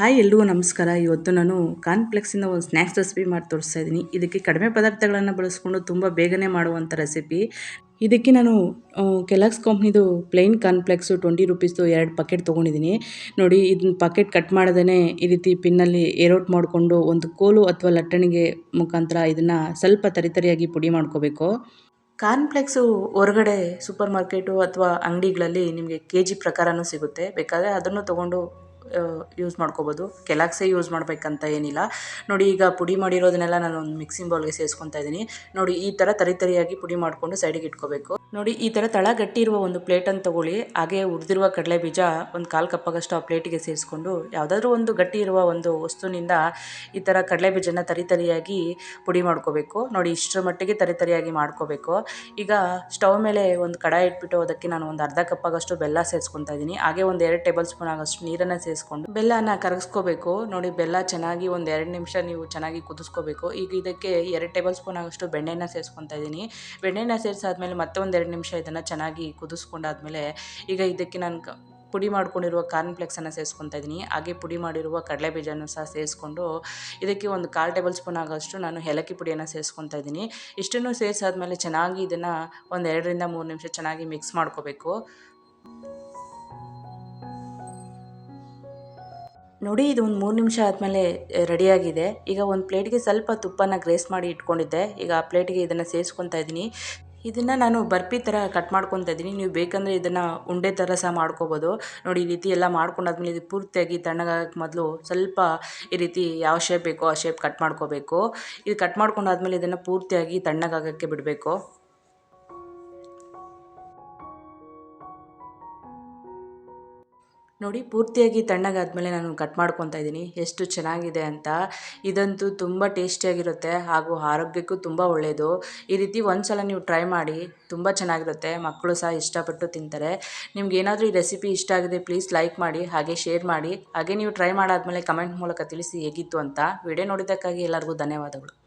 Hi ಎಲ್ರಿಗೂ ನಮಸ್ಕಾರ. ಇವತ್ತು ನಾನು ಕಾನ್ಫ್ಲೆಕ್ಸಿಂದ ಒಂದು ಸ್ನ್ಯಾಕ್ಸ್ ರೆಸಿಪಿ ಮಾಡಿ ತೋರಿಸ್ತಾ ಇದ್ದೀನಿ. ಇದಕ್ಕೆ ಕಡಿಮೆ ಪದಾರ್ಥಗಳನ್ನು ಬಳಸ್ಕೊಂಡು ತುಂಬ ಬೇಗನೆ ಮಾಡುವಂಥ ರೆಸಿಪಿ. ಇದಕ್ಕೆ ನಾನು ಕೆಲಾಕ್ಸ್ ಕಂಪ್ನಿದು ಪ್ಲೈನ್ ಕಾನ್ಫ್ಲೆಕ್ಸು ಟ್ವೆಂಟಿ ರುಪೀಸ್ದು ಎರಡು ಪಕೆಟ್ ತೊಗೊಂಡಿದ್ದೀನಿ. ನೋಡಿ ಇದನ್ನ ಪಕೆಟ್ ಕಟ್ ಮಾಡದೇ ಈ ರೀತಿ ಪಿನ್ನಲ್ಲಿ ಏರೋಟ್ ಮಾಡಿಕೊಂಡು ಒಂದು ಕೋಲು ಅಥವಾ ಲಟ್ಟಣಿಗೆ ಮುಖಾಂತರ ಇದನ್ನು ಸ್ವಲ್ಪ ತರಿತರಿಯಾಗಿ ಪುಡಿ ಮಾಡ್ಕೋಬೇಕು. ಕಾರ್ನ್ಫ್ಲೆಕ್ಸು ಹೊರಗಡೆ ಸೂಪರ್ ಮಾರ್ಕೆಟು ಅಥವಾ ಅಂಗಡಿಗಳಲ್ಲಿ ನಿಮಗೆ ಕೆ ಜಿ ಪ್ರಕಾರನೂ ಸಿಗುತ್ತೆ. ಬೇಕಾದರೆ ಅದನ್ನು ತೊಗೊಂಡು ಯೂಸ್ ಮಾಡ್ಕೋಬೋದು. ಕೆಲಾಕ್ಸೇ ಯೂಸ್ ಮಾಡಬೇಕಂತ ಏನಿಲ್ಲ. ನೋಡಿ, ಈಗ ಪುಡಿ ಮಾಡಿರೋದನ್ನೆಲ್ಲ ನಾನು ಒಂದು ಮಿಕ್ಸಿಂಗ್ ಬೌಲ್ಗೆ ಸೇರಿಸ್ಕೊತಾ ಇದ್ದೀನಿ. ನೋಡಿ, ಈ ಥರ ತರಿ ತರಿಯಾಗಿ ಪುಡಿ ಮಾಡಿಕೊಂಡು ಸೈಡಿಗೆ ಇಟ್ಕೋಬೇಕು. ನೋಡಿ, ಈ ಥರ ತಳ ಗಟ್ಟಿ ಇರುವ ಒಂದು ಪ್ಲೇಟನ್ನು ತಗೊಳ್ಳಿ. ಹಾಗೆ ಹುರಿದಿರುವ ಕಡಲೆ ಬೀಜ ಒಂದು ಕಾಲು ಕಪ್ಪಾಗಷ್ಟು ಆ ಪ್ಲೇಟಿಗೆ ಸೇರಿಸ್ಕೊಂಡು, ಯಾವುದಾದ್ರೂ ಒಂದು ಗಟ್ಟಿ ಇರುವ ಒಂದು ವಸ್ತುವಿನಿಂದ ಈ ಥರ ಕಡಲೆ ಬೀಜನ ತರಿತರಿಯಾಗಿ ಪುಡಿ ಮಾಡ್ಕೋಬೇಕು. ನೋಡಿ, ಇಷ್ಟರ ಮಟ್ಟಿಗೆ ತರಿತರಿಯಾಗಿ ಮಾಡ್ಕೋಬೇಕು. ಈಗ ಸ್ಟವ್ ಮೇಲೆ ಒಂದು ಕಡಾಯಿ ಇಟ್ಬಿಟ್ಟು ಅದಕ್ಕೆ ನಾನು ಒಂದು ಅರ್ಧ ಕಪ್ಪಾಗಷ್ಟು ಬೆಲ್ಲ ಸೇರಿಸ್ಕೊತಾ ಇದ್ದೀನಿ. ಹಾಗೆ ಒಂದು ಎರಡು ಟೇಬಲ್ ಸ್ಪೂನ್ ಆಗೋಷ್ಟು ನೀರನ್ನು ಸೇರಿಸ್ಕೊಂಡು ಬೆಲ್ಲನ ಕರಗಿಸ್ಕೋಬೇಕು. ನೋಡಿ, ಬೆಲ್ಲ ಚೆನ್ನಾಗಿ ಒಂದು ಎರಡು ನಿಮಿಷ ನೀವು ಚೆನ್ನಾಗಿ ಕುದಿಸ್ಕೋಬೇಕು. ಈಗ ಇದಕ್ಕೆ ಎರಡು ಟೇಬಲ್ ಸ್ಪೂನ್ ಆಗೋಷ್ಟು ಬೆಣ್ಣೆನ ಸೇರಿಸ್ಕೊತಾ ಇದ್ದೀನಿ. ಬೆಣ್ಣೆನ ಸೇರಿಸಾದ್ಮೇಲೆ ಮತ್ತೆ ಒಂದು ಎರಡು ನಿಮಿಷ ಇದನ್ನು ಚೆನ್ನಾಗಿ ಕುದಿಸ್ಕೊಂಡಾದ್ಮೇಲೆ ಈಗ ಇದಕ್ಕೆ ನಾನು ಪುಡಿ ಮಾಡ್ಕೊಂಡಿರುವ ಕಾರ್ನ್ಫ್ಲೆಕ್ಸನ್ನು ಸೇರಿಸ್ಕೊತಾ ಇದ್ದೀನಿ ಹಾಗೆ ಪುಡಿ ಮಾಡಿರುವ ಕಡಲೆ ಬೀಜನೂ ಸಹ ಸೇರಿಸ್ಕೊಂಡು ಇದಕ್ಕೆ ಒಂದು ಕಾಲು ಟೇಬಲ್ ಸ್ಪೂನ್ ಆಗೋಷ್ಟು ನಾನು ಏಲಕ್ಕಿ ಪುಡಿಯನ್ನು ಸೇರಿಸ್ಕೊತಾ ಇದ್ದೀನಿ ಇಷ್ಟನ್ನು ಸೇರಿಸಾದ್ಮೇಲೆ ಚೆನ್ನಾಗಿ ಇದನ್ನು ಒಂದು ಎರಡರಿಂದ ಮೂರು ನಿಮಿಷ ಚೆನ್ನಾಗಿ ಮಿಕ್ಸ್ ಮಾಡ್ಕೋಬೇಕು. ನೋಡಿ, ಇದು ಒಂದು ಮೂರು ನಿಮಿಷ ಆದಮೇಲೆ ರೆಡಿಯಾಗಿದೆ. ಈಗ ಒಂದು ಪ್ಲೇಟ್ಗೆ ಸ್ವಲ್ಪ ತುಪ್ಪನ ಗ್ರೇಸ್ ಮಾಡಿ ಇಟ್ಕೊಂಡಿದ್ದೆ. ಈಗ ಆ ಪ್ಲೇಟಿಗೆ ಇದನ್ನು ಸೇರಿಸ್ಕೊತಾ ಇದ್ದೀನಿ ಇದನ್ನು ನಾನು ಬರ್ಪಿ ಥರ ಕಟ್ ಮಾಡ್ಕೊತಾ ಇದ್ದೀನಿ ನೀವು ಬೇಕಂದರೆ ಇದನ್ನು ಉಂಡೆ ಥರ ಸಹ ಮಾಡ್ಕೋಬೋದು. ನೋಡಿ, ಈ ರೀತಿ ಎಲ್ಲ ಮಾಡ್ಕೊಂಡಾದ್ಮೇಲೆ ಇದು ಪೂರ್ತಿಯಾಗಿ ತಣ್ಣಗಾಗಕ್ಕೆ ಮೊದಲು ಸ್ವಲ್ಪ ಈ ರೀತಿ ಯಾವ ಶೇಪ್ ಬೇಕೋ ಆ ಶೇಪ್ ಕಟ್ ಮಾಡ್ಕೋಬೇಕು. ಇದು ಕಟ್ ಮಾಡ್ಕೊಂಡಾದ್ಮೇಲೆ ಇದನ್ನು ಪೂರ್ತಿಯಾಗಿ ತಣ್ಣಗಾಗಕ್ಕೆ ಬಿಡಬೇಕು. ನೋಡಿ, ಪೂರ್ತಿಯಾಗಿ ತಣ್ಣಗಾದ್ಮೇಲೆ ನಾನು ಕಟ್ ಮಾಡ್ಕೊತಾ ಇದ್ದೀನಿ. ಎಷ್ಟು ಚೆನ್ನಾಗಿದೆ ಅಂತ. ಇದಂತೂ ತುಂಬ ಟೇಸ್ಟಿಯಾಗಿರುತ್ತೆ ಹಾಗೂ ಆರೋಗ್ಯಕ್ಕೂ ತುಂಬ ಒಳ್ಳೆಯದು ಈ ರೀತಿ ಒಂದು ಸಲ ನೀವು ಟ್ರೈ ಮಾಡಿ, ತುಂಬ ಚೆನ್ನಾಗಿರುತ್ತೆ. ಮಕ್ಕಳು ಸಹ ಇಷ್ಟಪಟ್ಟು ತಿಂತಾರೆ. ನಿಮ್ಗೆ ಏನಾದರೂ ಈ ರೆಸಿಪಿ ಇಷ್ಟ ಆಗಿದೆ, ಪ್ಲೀಸ್ ಲೈಕ್ ಮಾಡಿ, ಹಾಗೆ ಶೇರ್ ಮಾಡಿ. ಹಾಗೆ ನೀವು ಟ್ರೈ ಮಾಡಾದ್ಮೇಲೆ ಕಮೆಂಟ್ ಮೂಲಕ ತಿಳಿಸಿ ಹೇಗಿತ್ತು ಅಂತ. ವಿಡಿಯೋ ನೋಡಿದ್ದಕ್ಕಾಗಿ ಎಲ್ಲರಿಗೂ ಧನ್ಯವಾದಗಳು.